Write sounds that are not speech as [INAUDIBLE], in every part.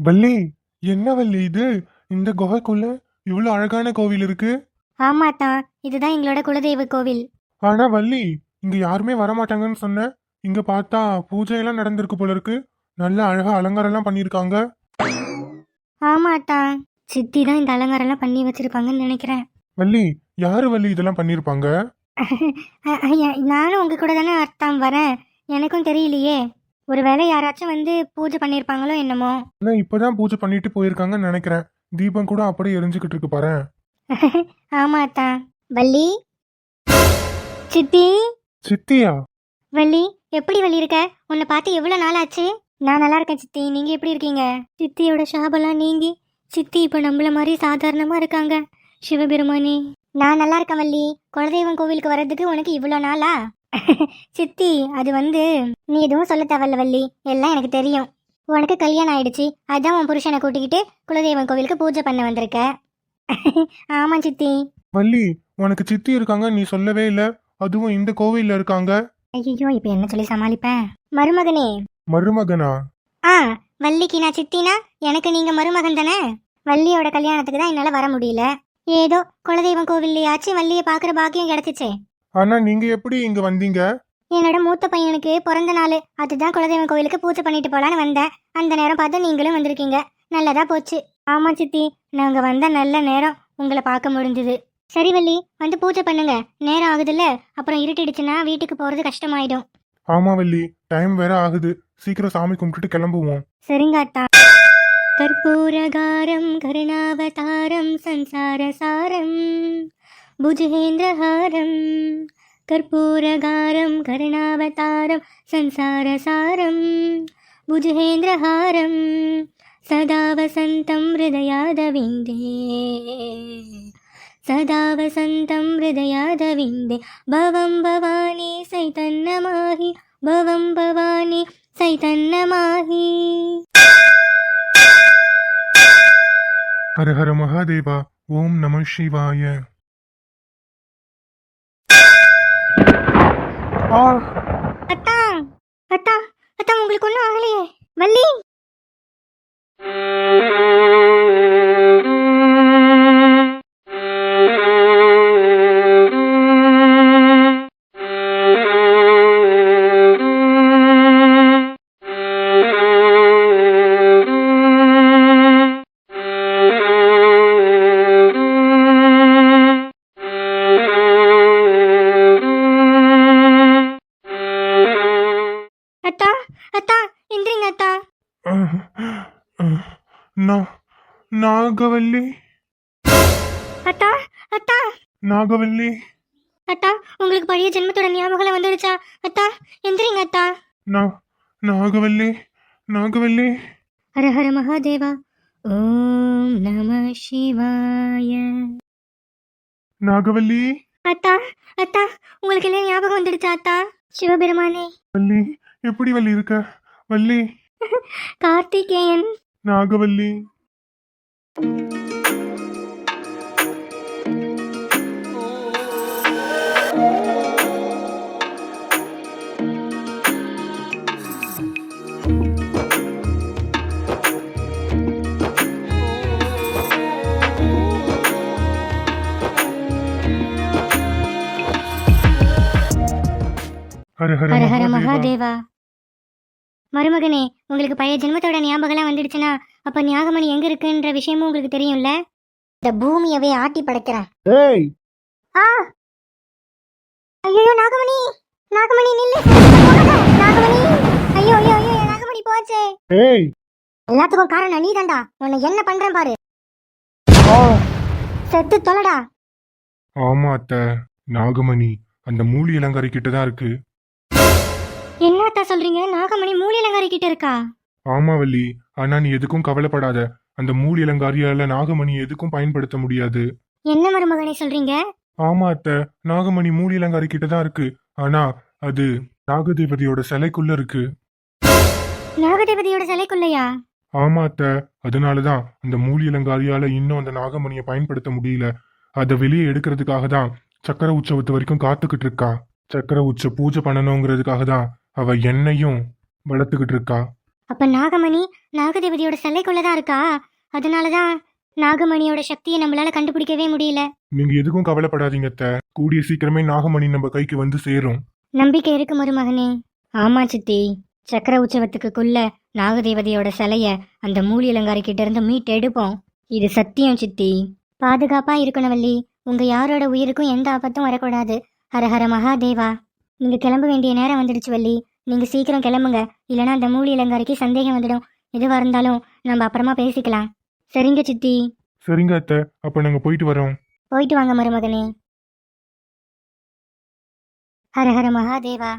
வள்ளி என்ன வள்ளி இது? இந்த குகைக்குள்ள இவ்வளவு அழகான கோவில் இருக்கு? ஆமாத்தா இதுதான் எங்களோட குலதெய்வ கோவில். ஆனா வள்ளி இங்க யாருமே வரமாட்டாங்கன்னு சொன்ன இங்க பார்த்தா பூஜை எல்லாம் நடந்திருக்கு போல இருக்கு. நல்ல அழகா அலங்காரம் எல்லாம் பண்ணிருக்காங்க ஆமாத்தா சித்தி தான் இந்த அலங்காரம்லாம் பண்ணி வச்சிருப்பாங்கன்னு நினைக்கிறேன். வள்ளி யாரு வள்ளி இதெல்லாம் ஐயா, [LAUGHS] நானும் உங்க கூட தானே அர்த்தம் வரேன். எனக்கும் தெரியலையே. ஒருவேளை யாராச்சும் வந்து பூஜை பண்ணியிருப்பாங்களோ என்னமோ. ஆனா இப்பதான் பூஜை பண்ணிட்டு போயிருக்காங்கன்னு நினைக்கிறேன். தீபம் கூட அப்படியே எரிஞ்சுக்கிட்டு இருக்கு பாரு. [LAUGHS] ஆமாத்தா வள்ளி? சித்தி? சித்தியா? வள்ளி எப்படி வள்ளி இருக்க? உன்னை பார்த்து எவ்வளோ நாள் ஆச்சு நான் நல்லா இருக்கேன் சித்தி. நீங்க எப்படி இருக்கீங்க? சித்தியோட சாபெல்லாம் நீங்கி சித்தி இப்போ நம்மள மாதிரி சாதாரணமா இருக்காங்க. சிவபெருமானே. நான் நல்லா இருக்கேன் வள்ளி. குலதெய்வம் கோவிலுக்கு வர்றதுக்கு உனக்கு இவ்வளோ நாளா? [LAUGHS] சித்தி அது வந்து நீ எதுவும் சொல்ல தேவையில்ல வள்ளி. எல்லாம் எனக்கு தெரியும். உனக்கு கல்யாணம் ஆயிடுச்சு. அதான் உன் புருஷனை கூட்டிக்கிட்டு குலதெய்வம் கோவிலுக்கு பூஜை பண்ண வந்திருக்க. [LAUGHS] ஆமா சித்தி. வள்ளி உனக்கு சித்தி இருக்காங்க நீ சொல்லவே இல்ல. அதுவும் இந்த கோவில்ல இருக்காங்க. ஐயோ இப்போ என்ன சொல்லி சமாளிப்பேன் மருமகனே. மருமகனா? ஆ வள்ளிக்கு நான் சித்தினா? எனக்கு நீங்க மருமகன் தானே? வள்ளியோட கல்யாணத்துக்கு தான் என்னால வர முடியல. ஏதோ குலதெய்வம் கோவில்லையாச்சும் வள்ளியை பாக்குற பாக்கியம் கிடைச்சிச்சே. ஆனா நீங்க எப்படி இங்க வந்தீங்க? என்னோட மூத்த பையனுக்கு பிறந்த நாள். அதுதான் குலதெய்வம் கோவிலுக்கு பூஜை பண்ணிட்டு போலான்னு வந்தேன். அந்த நேரம் பார்த்து நீங்களும் வந்திருக்கீங்க. நல்லதா போச்சு. ஆமா சித்தி. நாங்க வந்த நல்ல நேரம் உங்களை பார்க்க முடிஞ்சுது. சரி வள்ளி. வந்து பூஜை பண்ணுங்க. நேரம் ஆகுதுல்ல? அப்புறம் இருட்டிடுச்சுன்னா வீட்டுக்கு போறது கஷ்டமாயிடும். ஆமா வள்ளி. டைம் வேற ஆகுது. சீக்கிரம் சாமி கும்பிட்டுட்டு கிளம்புவோம். சரிங்க அத்தா. கற்பூரகாரம் கருணாவதாரம் சம்சாரசாரம். புஜேந்திரஹாரம் கற்பூரகாரம் கருணாவதாரம் சம்சாரசாரம் புஜேந்திரஹாரம் சதா வசந்தம் ஹிருதயாதவிந்தே. சதா வசந்தம் ஹிருதயாதவிந்தே. பவம் பவானி சைதன்னமாஹி பவம் பவானி சைதன்னமாஹி ஹர ஹர மகாதேவா ஓம் நம சிவாய. அத்தா அத்தா அத்தா உங்களுக்கு ஒன்றும் ஆகலையே. வள்ளி. நா- நாகவல்லி. அத்தா அத்தா. நாகவல்லி. அத்தா உங்களுக்கு பழைய ஜென்மத்தோட ஞாபகம் வந்துடுச்சா? அத்தா எந்திரிங்க அத்தா. நா நாகவல்லி நாகவல்லி. ஹர ஹர மகாதேவா. ஓம் நம சிவாய. நாகவல்லி. அத்தா அத்தா உங்களுக்கு எல்லாம் ஞாபகம் வந்துடுச்சா அத்தா? சிவபெருமானே. வள்ளி எப்படி வள்ளி இருக்க? வள்ளி. கார்த்திகேயன். நாகவல்லி ஹர ஹர ஹர ஹர மகாதேவா மகாதேவா மருமகனே உங்களுக்கு பழைய ஜென்மத்தோட ஞாபகம்லாம் வந்துடுச்சுன்னா அப்ப ஞாகமணி எங்க இருக்குன்ற விஷயமும் உங்களுக்கு தெரியும்ல? இந்த பூமியவே ஆட்டி படைக்கிறேன். ஏய்! ஆ! ஐயோ நாகமணி நாகமணி நில்லு! நாகமணி ஐயோ ஐயோ ஐயோ நாகமணி போச்சே. ஏய்! எல்லாத்துக்கும் காரணம் நீ தான்டா உன்னை என்ன பண்றேன் பாரு. செத்து தொலைடா. ஆமா அத்தை. நாகமணி அந்த மூலி இளங்கரை கிட்ட தான் இருக்கு. என்னத்தா சொல்றீங்க? நாகமணி மூலியலங்காரி கிட்ட இருக்கா? ஆமா வள்ளி. ஆனா நீ எதுக்கும் கவலைப்படாத. அந்த மூலி இளங்காரியால நாகமணி எதுக்கும் பயன்படுத்த முடியாது. என்ன மருமகனே சொல்றீங்க? ஆமா அத்தை. நாகமணி மூலி இளங்காரி கிட்ட தான் இருக்கு. ஆனா அது நாகதேவதையோட சிலைக்குள்ள இருக்கு. நாகதேவதையோட சிலைக்குள்ளையா? ஆமா அத்தை. அதனாலதான் அந்த மூலி இளங்காரியால இன்னும் அந்த நாகமணியை பயன்படுத்த முடியல. அதை வெளியே எடுக்கிறதுக்காக தான் சக்கர உற்சவத்து வரைக்கும் காத்துக்கிட்டு இருக்கா. சக்கர உச்ச பூஜை பண்ணணுங்கிறதுக்காக தான் அவ என்னையும் வளர்த்துக்கிட்டு இருக்கா? அப்ப நாகமணி நாகதேவதையோட சிலைக்குள்ளதான் இருக்கா? அதனாலதான் நாகமணியோட சக்தியை நம்மளால கண்டுபிடிக்கவே முடியல. நீங்க எதுக்கும் கவலைப்படாதீங்க அத்தை. கூடிய சீக்கிரமே நாகமணி நம்ம கைக்கு வந்து சேரும். நம்பிக்கை இருக்கு மருமகனே. ஆமா சித்தி. சக்கர உற்சவத்துக்குள்ள நாகதேவதையோட சிலைய அந்த மூலி அலங்காரி கிட்ட இருந்து மீட்டு எடுப்போம். இது சத்தியம் சித்தி. பாதுகாப்பா இருக்கணும் வள்ளி. உங்க யாரோட உயிருக்கும் எந்த ஆபத்தும் வரக்கூடாது. ஹரஹர மகாதேவா. நீங்க கிளம்ப வேண்டிய நேரம் வந்துடுச்சு வள்ளி. நீங்க சீக்கிரம் கிளம்புங்க. இல்லைன்னா அந்த மூலி அலங்காரிக்கு சந்தேகம் வந்துடும். எதுவா இருந்தாலும் நம்ம அப்புறமா பேசிக்கலாம். சரிங்க சித்தி. சரிங்க அத்தை. அப்ப நாங்க போயிட்டு வரோம். போயிட்டு வாங்க மருமகனே. ஹரஹர மகாதேவா.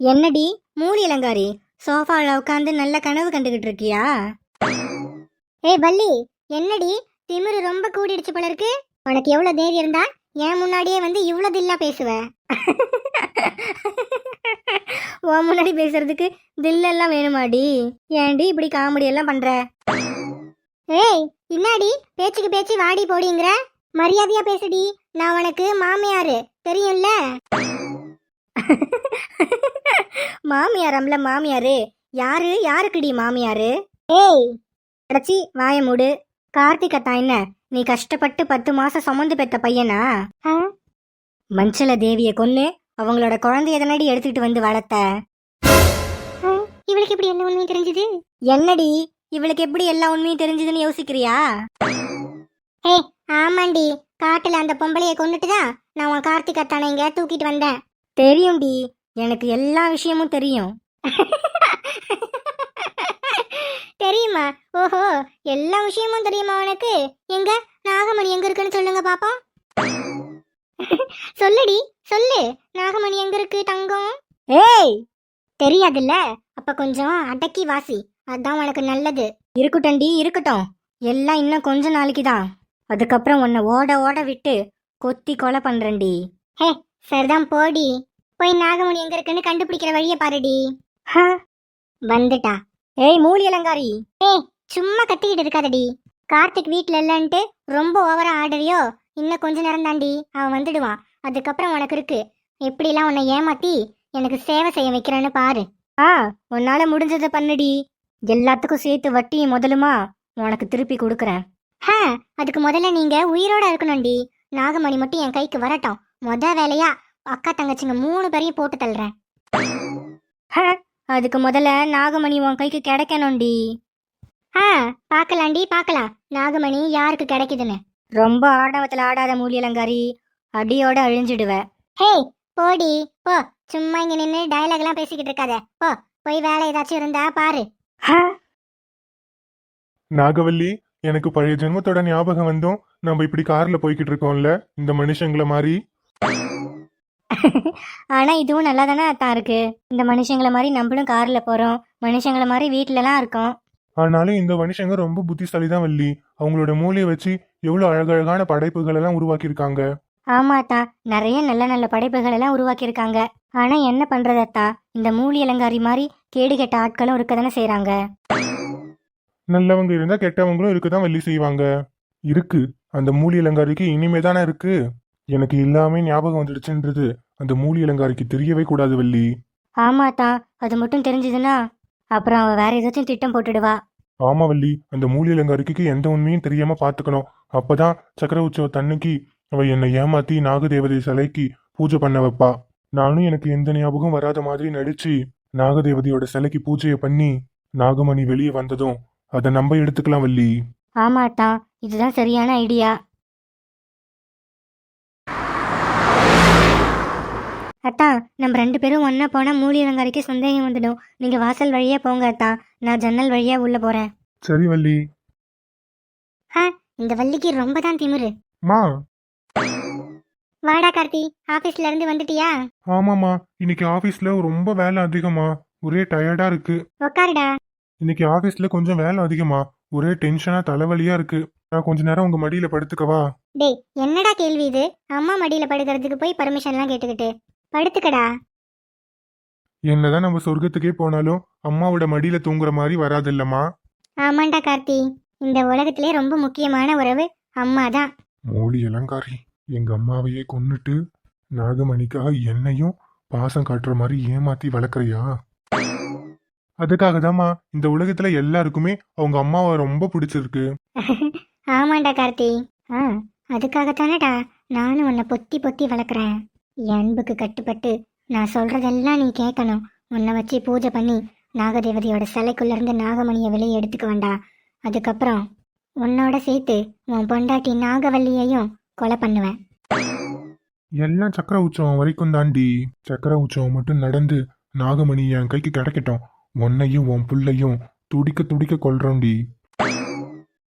என்னடி மூலி அலங்காரி? சோஃபால உட்காந்து நல்ல கனவு கண்டுகிட்டு இருக்கியா? ஏய் பல்லி என்னடி திமிரு ரொம்ப கூடிடுச்சு போல இருக்கு. உனக்கு எவ்வளவு தைரியம் இருந்தா என் முன்னாடியே வந்து இவ்வளோ தில்லா பேசுவ? உன் முன்னாடி பேசுறதுக்கு தில்லெல்லாம் வேணுமாடி? ஏன்டி இப்படி காமெடி எல்லாம் பண்ற? ஏய் இன்னாடி? பேச்சுக்கு பேச்சு வாடி போடிங்கிற? மரியாதையா பேசுடி. நான் உனக்கு மாமியாரு. தெரியும்ல? மாமியாரம்ல மாமியாரு. யாரு? யாருக்குடி மாமியாரு? ஏய் அடச்சி வாய மூடு. கார்த்திக் என்ன? நீ கஷ்டப்பட்டு பத்து மாசம் சுமந்து பெத்த பையனா? மஞ்சள தேவிய கொன்னு அவங்களோட குழந்தைய தானடி எடுத்துக்கிட்டு வந்து வளர்த்த? இவளுக்கு எப்படி என்ன உண்மையும் தெரிஞ்சது? என்னடி? இவளுக்கு எப்படி எல்லா உண்மையும் தெரிஞ்சதுன்னு யோசிக்கிறியா? ஏய் ஆமாண்டி. காட்டுல அந்த பொம்பளைய கொண்டுட்டு தான் நான் உன் கார்த்திக் அத்தானை இங்க தூக்கிட்டு வந்தேன். தெரியும்டி. எனக்கு எல்லா விஷயமும் தெரியும். [LAUGHS] தெரியுமா? ஓஹோ எல்லா விஷயமும் தெரியுமா உனக்கு? எங்க? நாகமணி எங்க இருக்குன்னு சொல்லுங்க பாப்பா. [LAUGHS] சொல்லுடி சொல்லு. நாகமணி எங்க இருக்கு தங்கம்? ஏய் தெரியாதுல்ல? அப்ப கொஞ்சம் அடக்கி வாசி. அதான் உனக்கு நல்லது. இருக்கட்டும்டி இருக்கட்டும். எல்லாம் இன்னும் கொஞ்ச நாளைக்கு தான். அதுக்கப்புறம் உன்னை ஓட ஓட விட்டு கொத்தி கொலை பண்றேன்டி ஹே சரிதான் போடி. போய் நாகமணி எங்க இருக்குன்னு கண்டுபிடிக்கிற வழியை பாருடி. ஹ, வந்துட்டா. ஏய் மூலி அலங்காரி. ஏய் சும்மா கத்திக்கிட்டு இருக்காதடி. கார்த்திக் வீட்டில் இல்லைன்ட்டு ரொம்ப ஓவரா ஆடுறியோ? இன்னும் கொஞ்ச நேரம் தாண்டி அவன் வந்துடுவான். அதுக்கப்புறம் உனக்கு இருக்கு. எப்படிலாம் உன்னை ஏமாத்தி எனக்கு சேவை செய்ய வைக்கிறேன்னு பாரு. ஆ உன்னால முடிஞ்சதை பண்ணுடி. எல்லாத்துக்கும் சேர்த்து வட்டியும் முதலுமா உனக்கு திருப்பி கொடுக்குறேன். ஹ அதுக்கு முதல்ல நீங்க உயிரோட இருக்கணும்டி. நாகமணி மட்டும் என் கைக்கு வரட்டும். முத வேலையா அக்கா தங்கச்சிங்க மூணு பேரையும் போட்டு தள்ளுறேன். ஹ, அதுக்கு முதல்ல நாகமணி உன் கைக்கு கிடைக்கணும்டி. ஆ பார்க்கலாண்டி பார்க்கலாம். நாகமணி யாருக்கு கிடைக்குதுன்னு? ரொம்ப ஆடவத்துல ஆடாத மூலி அலங்காரி அடியோட அழிஞ்சிடுவ. ஹே போடி போ. சும்மா இங்க நின்று டயலாக் எல்லாம் பேசிக்கிட்டு இருக்காத. போ போய் வேலை ஏதாச்சும் இருந்தா பாரு. நாகவல்லி எனக்கு பழைய ஜென்மத்தோட ஞாபகம் வந்தும் நம்ம இப்படி கார்ல போய்கிட்டு இருக்கோம்ல இந்த மனுஷங்கள மாதிரி ஆனா இதுவும் நல்லா தானே அத்தான் இருக்கு. இந்த மனுஷங்கள மாதிரி நம்மளும் கார்ல போறோம். மனுஷங்கள மாதிரி வீட்லலாம் இருக்கோம். ஆனாலும் இந்த மனுஷங்க ரொம்ப புத்திசாலி தான் வள்ளி. அவங்களோட மூளையை வச்சு எவ்வளவு அழகழகான படைப்புகள் எல்லாம் உருவாக்கியிருக்காங்க ஆமாத்தா நிறைய நல்ல நல்ல படைப்புகள் எல்லாம் உருவாக்கியிருக்காங்க. ஆனா என்ன பண்றது அத்தா? இந்த மூலி அலங்காரி மாதிரி கேடு கெட்ட ஆட்களும் இருக்க தானே செய்றாங்க. நல்லவங்க இருந்தா கெட்டவங்களும் இருக்குதான் வள்ளி செய்வாங்க. இருக்கு. அந்த மூலி அலங்காரிக்கு இனிமே தானே இருக்கு? எனக்கு எல்லாமே ஞாபகம் வந்துடுச்சுன்றது. அந்த மூலி அலங்காரிக்கு தெரியவே கூடாது வள்ளி. ஆமாத்தா அது மட்டும் தெரிஞ்சதுன்னா அப்புறம் அவ வேற ஏதாச்சும் திட்டம் போட்டுடுவா. ஆமா வள்ளி. அந்த மூலி அலங்காரிக்கு எந்த உண்மையும் தெரியாம பாத்துக்கணும். அப்பதான் சக்கர உற்சவ தன்னைக்கு அவ என்னை ஏமாத்தி நாகதேவதை சிலைக்கு பூஜை பண்ண வைப்பா. நானும் எனக்கு எந்த ஞாபகம் வராத மாதிரி நடிச்சு நாகதேவதையோட சிலைக்கு பூஜையை பண்ணி நாகமணி வெளியே வந்ததும் அதை நம்ம எடுத்துக்கலாம் வள்ளி. ஆமாத்தா இதுதான் சரியான ஐடியா. அத்தா நம்ம ரெண்டு பேரும் ஒண்ணா போனா மூலி அலங்காரிக்கு சந்தேகம் வந்துடும். நீங்க வாசல் வழியா போங்க அத்தா. நான் ஜன்னல் வழியா உள்ள போறேன். சரி வள்ளி. இந்த வள்ளிக்கு ரொம்ப தான் திமிரு. மா. வாடா கார்த்தி. ஆபீஸ்ல இருந்து வந்துட்டியா? ஆமாமா இன்னைக்கு ஆபீஸ்ல ரொம்ப வேலை அதிகமா ஒரே டயர்டா இருக்கு. உக்காருடா. இன்னைக்கு ஆபீஸ்ல கொஞ்சம் வேலை அதிகமா ஒரே டென்ஷனா தலைவலியா இருக்கு. நான் கொஞ்ச நேரம் உங்க மடியில படுத்துக்கவா? டேய் என்னடா கேள்வி இது? அம்மா மடியில படுக்கிறதுக்கு போய் பர்மிஷன்லாம் கேட்டுக்கிட்டு. படுத்துக்கடா. என்னதான் நம்ம சொர்க்கத்துக்கே போனாலும் அம்மாவோட மடியில தூங்குற மாதிரி வராதில்லம்மா. ஆமாண்டா கார்த்தி. இந்த உலகத்திலே ரொம்ப முக்கியமான உறவு அம்மா தான் மோலி இளங்காரி எங்க அம்மாவையே கொன்னுட்டு நாகமணிக்காக என்னையும் பாசம் காட்டுற மாதிரி ஏமாத்தி வளர்க்குறியா? அதுக்காக தாம்மா இந்த உலகத்துல எல்லாருக்குமே அவங்க அம்மாவை ரொம்ப பிடிச்சிருக்கு. ஆமாண்டா கார்த்தி. ஆ அதுக்காகத்தானடா நானும் உன்னை பொத்தி பொத்தி வளர்க்குறேன். அன்புக்கு கட்டுப்பட்டு நான் சொல்றதெல்லாம் நீ கேட்கணும். உன்னை வச்சு பூஜை பண்ணி நாகதேவதையோட சிலைக்குள்ள இருந்து நாகமணியை வெளியே எடுத்துக்க வேண்டாம் அதுக்கப்புறம் உன்னோட சேர்த்து உன் பொண்டாட்டி நாகவல்லியையும் கொலை பண்ணுவேன். எல்லாம் சக்கர உற்சவம் வரைக்கும் தாண்டி சக்கர உற்சவம் மட்டும் நடந்து நாகமணி என் கைக்கு கிடைக்கட்டும். உன்னையும் உன் புள்ளையும் துடிக்க துடிக்க கொல்றோண்டி.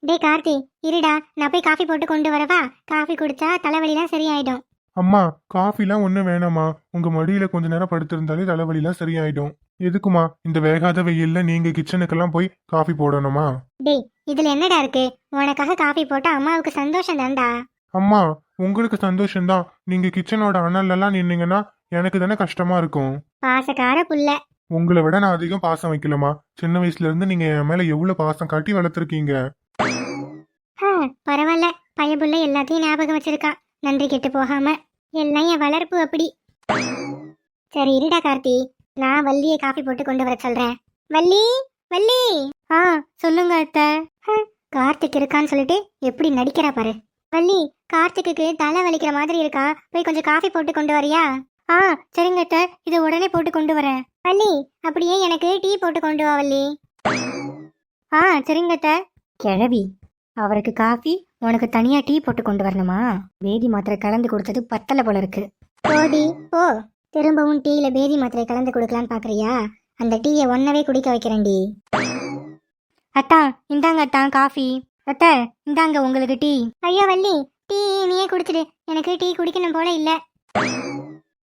டேய் கார்த்தி இருடா. நான் போய் காஃபி போட்டு கொண்டு வரவா? காஃபி குடிச்சா தலைவலிலாம் சரியாயிடும். அம்மா காஃபிலாம் ஒன்றும் வேணாம்மா. உங்க மடியில கொஞ்ச நேரம் படுத்திருந்தாலே தலைவலிலாம் சரியாயிடும். எதுக்குமா இந்த வேகாத வெயில்ல நீங்க கிச்சனுக்கெல்லாம் போய் காஃபி போடணுமா? டேய் இதுல என்னடா இருக்கு? உனக்காக காஃபி போட்டா அம்மாவுக்கு சந்தோஷம் தான்டா. அம்மா உங்களுக்கு சந்தோஷம்தான். நீங்க கிச்சனோட அனல்லாம் நின்னீங்கன்னா எனக்கு தானே கஷ்டமா இருக்கும். பாசக்கார புள்ள. உங்களை விட நான் அதிகம் பாசம் வைக்கலமா சின்ன வயசுல இருந்து நீங்க என் மேல எவ்வளவு பாசம் காட்டி வளர்த்துருக்கீங்க? பரவாயில்ல. பையபுள்ள எல்லாத்தையும் ஞாபகம் வச்சிருக்கான். நன்றி கெட்டு போகாம. எல்லாம் என் வளர்ப்பு அப்படி. சரி இருடா கார்த்தி. நான் வள்ளியை காஃபி போட்டு கொண்டு வர சொல்றேன். வள்ளி வள்ளி. ஆ சொல்லுங்க அத்தை. கார்த்திக் இருக்கான்னு சொல்லிட்டு எப்படி நடிக்கிறா பாரு. வள்ளி கார்த்திக்கு தலை வலிக்கிற மாதிரி இருக்கா? போய் கொஞ்சம் காஃபி போட்டு கொண்டு வரியா? ஆ சரிங்க அத்தை. இது உடனே போட்டு கொண்டு வரேன். வள்ளி அப்படியே எனக்கு டீ போட்டு கொண்டு வா வள்ளி. ஆ சரிங்க அத்தை. கிழவி அவருக்கு காஃபி உனக்கு தனியா டீ போட்டு கொண்டு வரணுமா? பேதி மாத்திரை கலந்து கொடுத்தது பத்தல போல இருக்கு. போடி போ. திரும்பவும் டீல பேதி மாத்திரை கலந்து கொடுக்கலான்னு பாக்குறியா? அந்த டீயை ஒன்னவே குடிக்க வைக்கிறேன்டி. அத்தா இந்தாங்க அத்தா காஃபி. அத்தை இந்தாங்க உங்களுக்கு டீ. ஐயோ வள்ளி டீ நீயே குடிச்சிடு. எனக்கு டீ குடிக்கணும் போல இல்ல.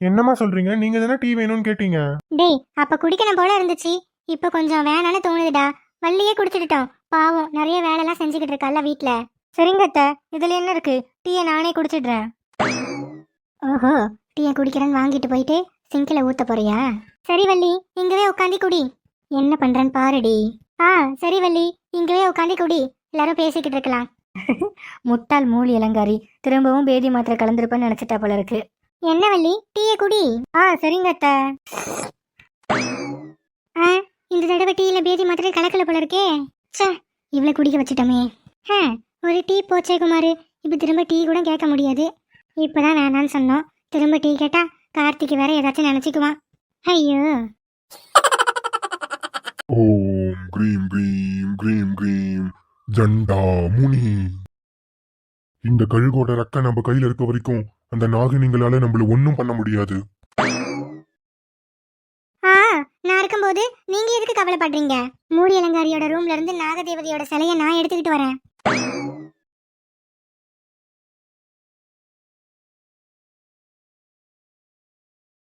என்னம்மா சொல்றீங்க? நீங்க தானே டீ வேணும்னு கேட்டீங்க? டேய் அப்ப குடிக்கணும் போல இருந்துச்சு. இப்ப கொஞ்சம் வேணான்னு தோணுதுடா. வள்ளியே குடிச்சிட்டுட்டோம். பாவம் நிறைய வேலையெல்லாம் செஞ்சுக்கிட்டு இருக்கால வீட்டில் சரிங்க அத்தை. என்ன இருக்கு? டீயை நானே குடிச்சிடுறேன். ஓஹோ டீயை குடிக்கிறேன்னு வாங்கிட்டு போயிட்டு சிங்கில் ஊற்ற போறியா? சரி வள்ளி இங்கவே உட்காந்து குடி. என்ன பண்ணுறேன்னு பாருடி. ஆ சரி வள்ளி இங்கவே உட்காந்து குடி. எல்லாரும் பேசிக்கிட்டு இருக்கலாம். [LAUGHS] முட்டாள் மூலி இளங்காரி திரும்பவும் பேதி மாத்திரை கலந்துருப்பேன்னு நினைச்சிட்டா போல இருக்கு. என்ன வள்ளி? டீயை குடி. ஆ சரிங்க அத்தை. ஆ இந்த தடவை டீயில் பேதி மாத்திரை கலக்கல போல இருக்கே. சே இவ்வளோ குடிக்க வச்சிட்டோமே. ஹே ஒரு டீ போச்சே குமார். இப்போ திரும்ப டீ கூட கேட்க முடியாது. இப்போ தான் வேணான்னு சொன்னோம். திரும்ப டீ கேட்டால் கார்த்திக் வேற ஏதாச்சும் நினச்சிக்குவான். ஐயோ. ஓம் க்ரீம் க்ரீம் க்ரீம் க்ரீம். ஜண்டா முனி. இந்த கழுகோட ரக்க நம்ம கையில் இருக்க வரைக்கும் அந்த நாகினிங்களால நம்மள ஒன்றும் பண்ண முடியாது ஆ நான் நீங்க எதுக்கு கவலைப்படுறீங்க? மூடி அலங்காரியோட ரூம்ல இருந்து நாகதேவதையோட சிலையை நான் எடுத்துக்கிட்டு வரேன்.